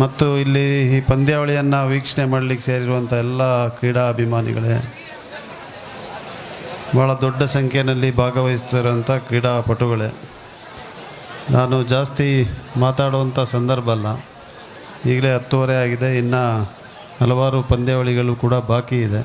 ಮತ್ತು ಇಲ್ಲಿ ಈ ಪಂದ್ಯಾವಳಿಯನ್ನು ವೀಕ್ಷಣೆ ಮಾಡಲಿಕ್ಕೆ ಸೇರಿರುವಂಥ ಎಲ್ಲ ಕ್ರೀಡಾ ಅಭಿಮಾನಿಗಳೇ ಭಾಳ ದೊಡ್ಡ ಸಂಖ್ಯೆಯಲ್ಲಿ ಭಾಗವಹಿಸ್ತಿರುವಂಥ ಕ್ರೀಡಾಪಟುಗಳೇ. ನಾನು ಜಾಸ್ತಿ ಮಾತಾಡುವಂಥ ಸಂದರ್ಭ ಅಲ್ಲ. ಈಗಲೇ ಹತ್ತುವರೆ ಆಗಿದೆ, ಇನ್ನು ಹಲವಾರು ಪಂದ್ಯಾವಳಿಗಳು ಕೂಡ ಬಾಕಿ ಇದೆ.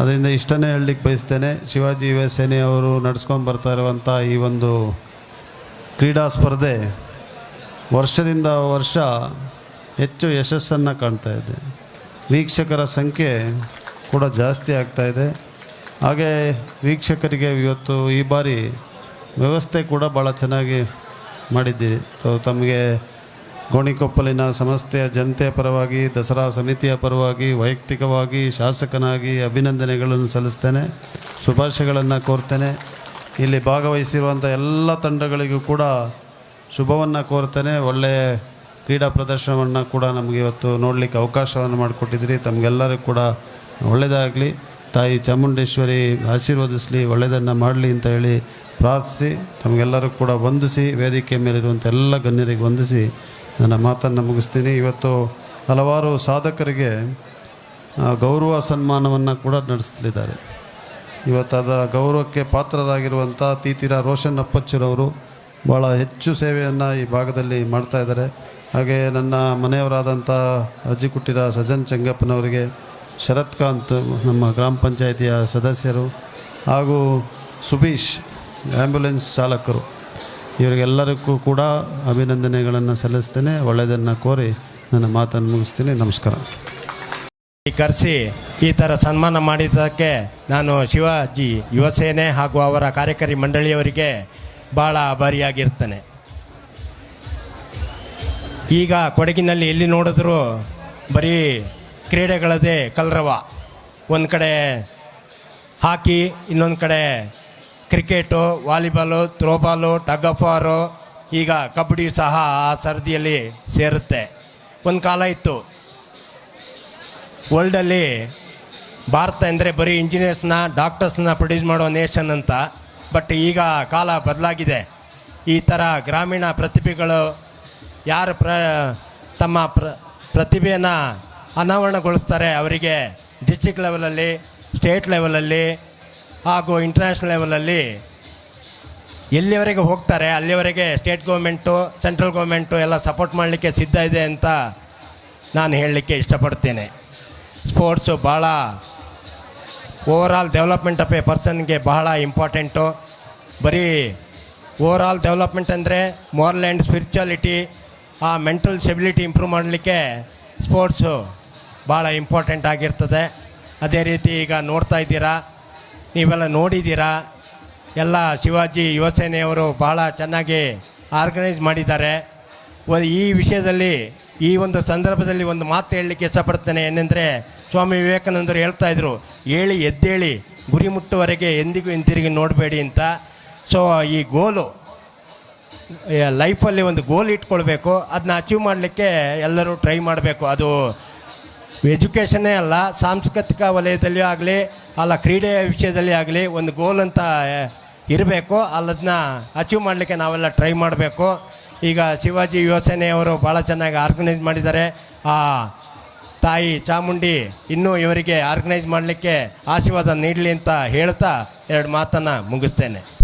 ಅದರಿಂದ ಇಷ್ಟನೇ ಹೇಳಲಿಕ್ಕೆ ಬಯಸ್ತೇನೆ, ಶಿವಾಜಿ ಯುವ ಸೇನೆಯವರು ನಡೆಸ್ಕೊಂಡು ಬರ್ತಾ ಇರುವಂಥ ಈ ಒಂದು ಕ್ರೀಡಾ ಸ್ಪರ್ಧೆ ವರ್ಷದಿಂದ ವರ್ಷ ಹೆಚ್ಚು ಯಶಸ್ಸನ್ನು ಕಾಣ್ತಾ ಇದೆ. ವೀಕ್ಷಕರ ಸಂಖ್ಯೆ ಕೂಡ ಜಾಸ್ತಿ ಆಗ್ತಾ ಇದೆ. ಹಾಗೆ ವೀಕ್ಷಕರಿಗೆ ಇವತ್ತು ಈ ಬಾರಿ ವ್ಯವಸ್ಥೆ ಕೂಡ ಭಾಳ ಚೆನ್ನಾಗಿ ಮಾಡಿದ್ದೀರಿ. ತಮಗೆ ಗೋಣಿಕೊಪ್ಪಲಿನ ಸಂಸ್ಥೆಯ ಜನತೆಯ ಪರವಾಗಿ, ದಸರಾ ಸಮಿತಿಯ ಪರವಾಗಿ, ವೈಯಕ್ತಿಕವಾಗಿ, ಶಾಸಕನಾಗಿ ಅಭಿನಂದನೆಗಳನ್ನು ಸಲ್ಲಿಸ್ತೇನೆ. ಶುಭಾಶಯಗಳನ್ನು ಕೋರ್ತೇನೆ. ಇಲ್ಲಿ ಭಾಗವಹಿಸಿರುವಂಥ ಎಲ್ಲ ತಂಡಗಳಿಗೂ ಕೂಡ ಶುಭವನ್ನು ಕೋರ್ತೇನೆ. ಒಳ್ಳೆಯ ಕ್ರೀಡಾ ಪ್ರದರ್ಶನವನ್ನು ಕೂಡ ನಮಗೆ ಇವತ್ತು ನೋಡಲಿಕ್ಕೆ ಅವಕಾಶವನ್ನು ಮಾಡಿಕೊಟ್ಟಿದ್ರಿ ತಮಗೆಲ್ಲರಿಗೂ ಕೂಡ ಒಳ್ಳೆಯದಾಗಲಿ ತಾಯಿ ಚಾಮುಂಡೇಶ್ವರಿ ಆಶೀರ್ವದಿಸಲಿ ಒಳ್ಳೆಯದನ್ನು ಮಾಡಲಿ ಅಂತ ಹೇಳಿ ಪ್ರಾರ್ಥಿಸಿ, ತಮಗೆಲ್ಲರೂ ಕೂಡ ವಂದಿಸಿ, ವೇದಿಕೆ ಮೇಲಿರುವಂಥ ಎಲ್ಲ ಗಣ್ಯರಿಗೆ ವಂದಿಸಿ ನನ್ನ ಮಾತನ್ನು ಮುಗಿಸ್ತೀನಿ. ಇವತ್ತು ಹಲವಾರು ಸಾಧಕರಿಗೆ ಗೌರವ ಸನ್ಮಾನವನ್ನು ಕೂಡ ನಡೆಸಲಿದ್ದಾರೆ. ಇವತ್ತಾದ ಗೌರವಕ್ಕೆ ಪಾತ್ರರಾಗಿರುವಂಥ ತೀತಿರ ರೋಷನ್ ಅಪ್ಪಚ್ಚರವರು ಭಾಳ ಹೆಚ್ಚು ಸೇವೆಯನ್ನು ಈ ಭಾಗದಲ್ಲಿ ಮಾಡ್ತಾ ಇದ್ದಾರೆ. ಹಾಗೆ ನನ್ನ ಮನೆಯವರಾದಂಥ ಅಜ್ಜಿ ಕುಟ್ಟಿರ ಸಜನ್ ಚೆಂಗಪ್ಪನವರಿಗೆ ಶರತ್ಕಾಂತ್ ನಮ್ಮ ಗ್ರಾಮ ಪಂಚಾಯಿತಿಯ ಸದಸ್ಯರು ಹಾಗೂ ಸುಭೀಶ್ ಆ್ಯಂಬುಲೆನ್ಸ್ ಚಾಲಕರು. ಇವರಿಗೆಲ್ಲರಿಗೂ ಕೂಡ ಅಭಿನಂದನೆಗಳನ್ನು ಸಲ್ಲಿಸ್ತೇನೆ. ಒಳ್ಳೆಯದನ್ನು ಕೋರಿ ನನ್ನ ಮಾತನ್ನು ಮುಗಿಸ್ತೀನಿ. ನಮಸ್ಕಾರ. ಕರೆಸಿ ಈ ಥರ ಸನ್ಮಾನ ಮಾಡಿದ್ದಕ್ಕೆ ನಾನು ಶಿವಾಜಿ ಯುವಸೇನೆ ಹಾಗೂ ಅವರ ಕಾರ್ಯಕಾರಿ ಮಂಡಳಿಯವರಿಗೆ ಭಾಳ ಆಭಾರಿಯಾಗಿರ್ತೇನೆ ಈಗ ಕೊಡಗಿನಲ್ಲಿ ಎಲ್ಲಿ ನೋಡಿದ್ರೂ ಬರೀ ಕ್ರೀಡೆಗಳದೇ ಕಲರವ. ಒಂದು ಕಡೆ ಹಾಕಿ, ಇನ್ನೊಂದು ಕಡೆ cricket, volleyball throwball tug of war ಈಗ ಕಬಡ್ಡಿ ಸಹ ಆ ಸರದಿಯಲ್ಲಿ ಸೇರುತ್ತೆ. ಒಂದು ಕಾಲ ಇತ್ತು. ವರ್ಲ್ಡಲ್ಲಿ ಭಾರತ ಅಂದರೆ ಬರೀ ಇಂಜಿನಿಯರ್ಸ್ನ, ಡಾಕ್ಟರ್ಸ್ನ ಪ್ರೊಡ್ಯೂಸ್ ಮಾಡೋ ನೇಷನ್ ಅಂತ. ಬಟ್ ಈಗ ಕಾಲ ಬದಲಾಗಿದೆ. ಈ ಥರ ಗ್ರಾಮೀಣ ಪ್ರತಿಭೆಗಳು ಯಾರು ಪ್ರ, ತಮ್ಮ ಪ್ರ, ಪ್ರತಿಭೆಯನ್ನು ಅನಾವರಣಗೊಳಿಸ್ತಾರೆ ಅವರಿಗೆ ಡಿಸ್ಟಿಕ್ ಲೆವೆಲಲ್ಲಿ ಸ್ಟೇಟ್ ಲೆವೆಲಲ್ಲಿ ಹಾಗೂ ಇಂಟರ್ನ್ಯಾಷನಲ್ ಲೆವೆಲಲ್ಲಿ ಎಲ್ಲಿವರೆಗೆ ಹೋಗ್ತಾರೆ, ಅಲ್ಲಿವರೆಗೆ ಸ್ಟೇಟ್ ಗೌರ್ಮೆಂಟು ಸೆಂಟ್ರಲ್ ಗೌರ್ಮೆಂಟು ಎಲ್ಲ ಸಪೋರ್ಟ್ ಮಾಡಲಿಕ್ಕೆ ಸಿದ್ಧ ಇದೆ ಅಂತ ನಾನು ಹೇಳಲಿಕ್ಕೆ ಇಷ್ಟಪಡ್ತೇನೆ. ಸ್ಪೋರ್ಟ್ಸು ಭಾಳ ಓವರಾಲ್ ಡೆವಲಪ್ಮೆಂಟ್ ಆಫ್ ಎ ಪರ್ಸನ್ಗೆ ಬಹಳ ಇಂಪಾರ್ಟೆಂಟು ಬರೀ ಓವರಾಲ್ ಡೆವಲಪ್ಮೆಂಟ್ ಅಂದರೆ ಮಾರಲ್ ಆ್ಯಂಡ್ ಸ್ಪಿರಿಚುಯಾಲಿಟಿ ಆ ಮೆಂಟಲ್ ಸ್ಟೆಬಿಲಿಟಿ ಇಂಪ್ರೂವ್ ಮಾಡಲಿಕ್ಕೆ ಸ್ಪೋರ್ಟ್ಸು ಭಾಳ ಇಂಪಾರ್ಟೆಂಟ್ ಆಗಿರ್ತದೆ. ಅದೇ ರೀತಿ ಈಗ ನೋಡ್ತಾ ಇದ್ದೀರಾ? ನೀವೆಲ್ಲ ನೋಡಿದ್ದೀರಾ? ಎಲ್ಲ ಶಿವಾಜಿ ಯುವಸೇನೆಯವರು ಬಹಳ ಚೆನ್ನಾಗಿ ಆರ್ಗನೈಸ್ ಮಾಡಿದ್ದಾರೆ. ಈ ವಿಷಯದಲ್ಲಿ, ಈ ಒಂದು ಸಂದರ್ಭದಲ್ಲಿ ಒಂದು ಮಾತು ಹೇಳಲಿಕ್ಕೆ ಇಷ್ಟಪಡ್ತೇನೆ. ಏನೆಂದರೆ, ಸ್ವಾಮಿ ವಿವೇಕಾನಂದರು ಹೇಳ್ತಾ ಇದ್ರು ಹೇಳಿ ಎದ್ದೇಳಿ, ಗುರಿ ಮುಟ್ಟುವರೆಗೆ ಎಂದಿಗೂ ಹಿಂತಿರುಗಿ ನೋಡಬೇಡಿ ಅಂತ. ಸೊ ಈ ಗೋಲು ಲೈಫಲ್ಲಿ ಒಂದು ಗೋಲ್ ಇಟ್ಕೊಳ್ಬೇಕು ಅದನ್ನ ಅಚೀವ್ ಮಾಡಲಿಕ್ಕೆ ಎಲ್ಲರೂ ಟ್ರೈ ಮಾಡಬೇಕು. ಅದು ಎಜುಕೇಷನ್ನೇ ಅಲ್ಲ, ಸಾಂಸ್ಕೃತಿಕ ವಲಯದಲ್ಲಿಯೂ ಆಗಲಿ, ಅಲ್ಲ ಕ್ರೀಡೆಯ ವಿಷಯದಲ್ಲಿ ಆಗಲಿ ಒಂದು ಗೋಲ್ ಅಂತ ಇರಬೇಕು. ಅಲ್ಲದನ್ನ ಅಚೀವ್ ಮಾಡಲಿಕ್ಕೆ ನಾವೆಲ್ಲ ಟ್ರೈ ಮಾಡಬೇಕು. ಈಗ ಶಿವಾಜಿ ಯುವಸೇನೆಯವರು ಭಾಳ ಚೆನ್ನಾಗಿ ಆರ್ಗನೈಸ್ ಮಾಡಿದ್ದಾರೆ. ಆ ತಾಯಿ ಚಾಮುಂಡಿ ಇನ್ನೂ ಇವರಿಗೆ ಆರ್ಗನೈಸ್ ಮಾಡಲಿಕ್ಕೆ ಆಶೀರ್ವಾದ ನೀಡಲಿ ಅಂತ ಹೇಳ್ತಾ ಎರಡು ಮಾತನ್ನು ಮುಗಿಸ್ತೇನೆ.